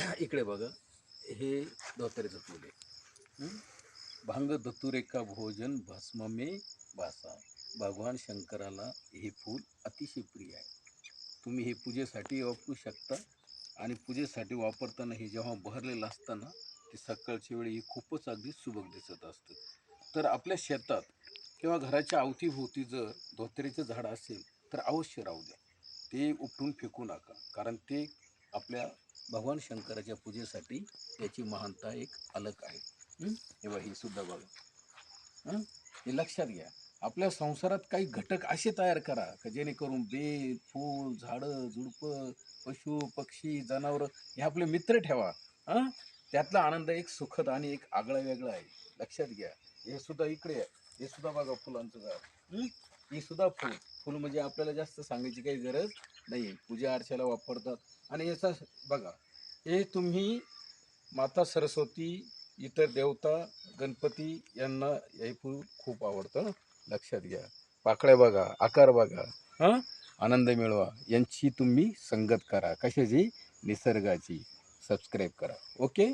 इकडे बघा. हे धोत्याचं फूल आहे. भांग धतुरेका भोजन भस्ममे भासा. भगवान शंकराला हे फूल अतिशय प्रिय आहे. तुम्ही हे पूजेसाठी वापरू शकता आणि पूजेसाठी वापरताना हे जेव्हा बहरलेलं असताना ते सकाळच्या वेळी हे खूपच अगदी सुबक दिसत असतं. तर आपल्या शेतात किंवा घराच्या अवतीभोवती जर धोत्रेचं झाड असेल तर अवश्य राहू द्या. ते उपटून फेकू नका. कारण ते आपल्या भगवान शंकराच्या पूजेसाठी त्याची महानता एक अलग आहे. तेव्हा हे ही सुद्धा बघा. हे? लक्षात घ्या. आपल्या संसारात काही घटक असे तयार करा का जेणेकरून बेल फूल झाडं झुडपं पशु पक्षी जनावरं हे आपले मित्र ठेवा. हां? त्यातला आनंद एक सुखद आणि एक आगळा वेगळा आहे. लक्षात घ्या. हे सुद्धा इकडे आहे. हे सुद्धा बघा फुलांचं झाड. ही सुद्धा फुल. फुल म्हणजे आपल्याला जास्त सांगायची काही गरज नाही पूजा अर्चेला वापरतात. आणि याचा बघा हे तुम्ही माता सरस्वती इतर देवता गणपती यांना हे फूल खूप आवडतं. लक्षात घ्या. पाकळ्या बघा आकार बघा. हां? आनंद मिळवा. यांची तुम्ही संगत करा. कशाची? निसर्गाची. सबस्क्राईब करा. ओके